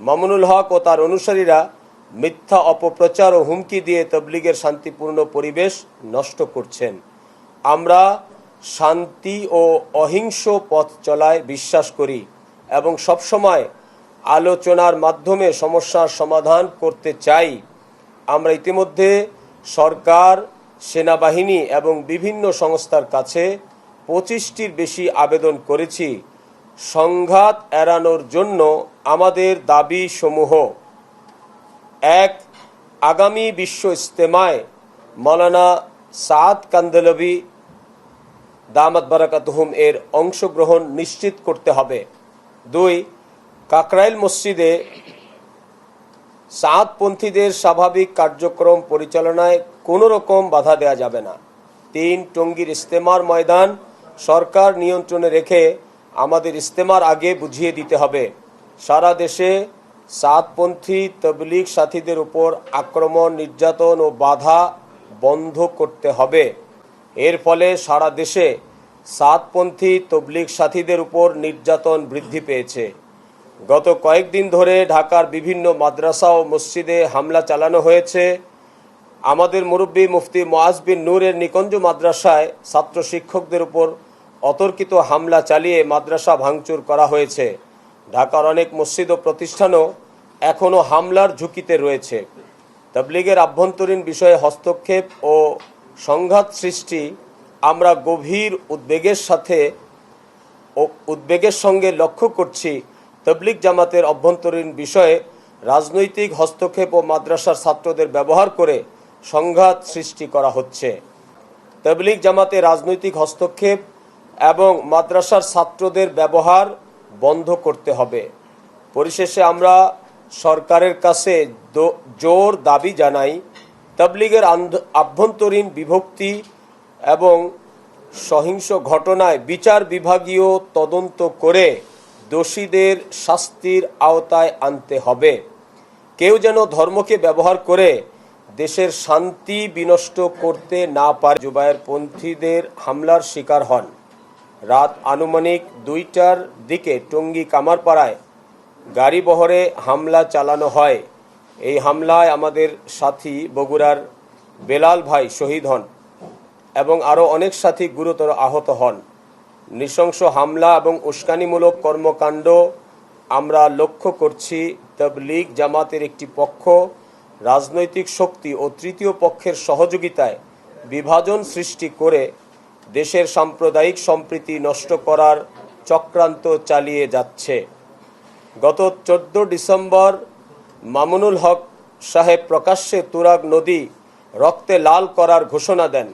মামুনুল হক ও তার অনুসারীরা মিথ্যা অপপ্রচার ও হুমকি দিয়ে তবলিগের শান্তিপূর্ণ পরিবেশ নষ্ট করছেন। আমরা শান্তি ও অহিংস পথ চলায় বিশ্বাস করি এবং সবসময় আলোচনার মাধ্যমে সমস্যার সমাধান করতে চাই। আমরা ইতিমধ্যে সরকার, সেনাবাহিনী এবং বিভিন্ন সংস্থার কাছে পঁচিশটির বেশি আবেদন করেছি। সংঘাত এড়ানোর জন্য আমাদের দাবি সমূহ। এক, আগামী বিশ্ব ইস্তেমায় মৌলানা সাদ কান্দলবি দামাত বারাকাতুহুম এর অংশগ্রহণ নিশ্চিত করতে হবে। দুই, কাকরাইল মসজিদে সাতপন্থীদের স্বাভাবিক কার্যক্রম পরিচালনায় কোনো রকম বাধা দেওয়া যাবে না। তিন, টঙ্গীর ইস্তেমার ময়দান সরকার নিয়ন্ত্রণে রেখে আমাদের ইস্তেমার আগে বুঝিয়ে দিতে হবে। সারা দেশে সাতপন্থী তবলিগ সাথীদের উপর আক্রমণ, নির্যাতন ও বাধা বন্ধ করতে হবে। এর ফলে সারা দেশে সাতপন্থী তবলিগ সাথীদের উপর নির্যাতন বৃদ্ধি পেয়েছে। গত কয়েকদিন ধরে ঢাকার বিভিন্ন মাদ্রাসা ও মসজিদে হামলা চালানো হয়েছে। আমাদের মুরব্বী মুফতি মোয়াজ বিন নূরের নিকঞ্জ মাদ্রাসায় ছাত্র শিক্ষকদের উপর অতর্কিত হামলা চালিয়ে মাদ্রাসা ভাঙচুর করা হয়েছে। ঢাকার অনেক মসজিদ ও প্রতিষ্ঠানও এখনও হামলার ঝুঁকিতে রয়েছে। তবলিগের আভ্যন্তরীণ বিষয়ে হস্তক্ষেপ ও সংঘাত সৃষ্টি আমরা গভীর উদ্বেগের সাথে ও উদ্বেগের সঙ্গে লক্ষ্য করছি। তবলিগ জামাতের অভ্যন্তরীণ বিষয়ে রাজনৈতিক হস্তক্ষেপ ও মাদ্রাসার ছাত্রদের ব্যবহার করে সংঘাত সৃষ্টি করা হচ্ছে। তবলিগ জামাতে রাজনৈতিক হস্তক্ষেপ এবং মাদ্রাসার ছাত্রদের ব্যবহার বন্ধ করতে হবে। পরিশেষে আমরা সরকারের কাছে জোর দাবি জানাই, তবলিগের আভ্যন্তরীণ বিভক্তি এবং সহিংস ঘটনায় বিচার বিভাগীয় তদন্ত করে দোষীদের শাস্তির আওতায় আনতে হবে। কেউ যেন ধর্মকে ব্যবহার করে দেশের শান্তি বিনষ্ট করতে না পারে। জুবায়ের পন্থীদের হামলার শিকার হন। রাত আনুমানিক দুইটার দিকে টঙ্গী কামারপাড়ায় গাড়ি বহরে হামলা চালানো হয়। এই হামলায় আমাদের সাথী বগুড়ার বেলাল ভাই শহীদ হন এবং আরও অনেক সাথী গুরুতর আহত হন। নৃশংস হামলা এবং উস্কানিমূলক কর্মকাণ্ড আমরা লক্ষ্য করছি তবলিগ জামাতের একটি পক্ষ, রাজনৈতিক শক্তি ও তৃতীয় পক্ষের সহযোগিতায় বিভাজন সৃষ্টি করে দেশের সাম্প্রদায়িক সম্প্রীতি নষ্ট করার চক্রান্ত চালিয়ে যাচ্ছে। গত চোদ্দ ডিসেম্বর মামুনুল হক সাহেব প্রকাশ্যে তুরাগ নদী রক্তে লাল করার ঘোষণা দেন।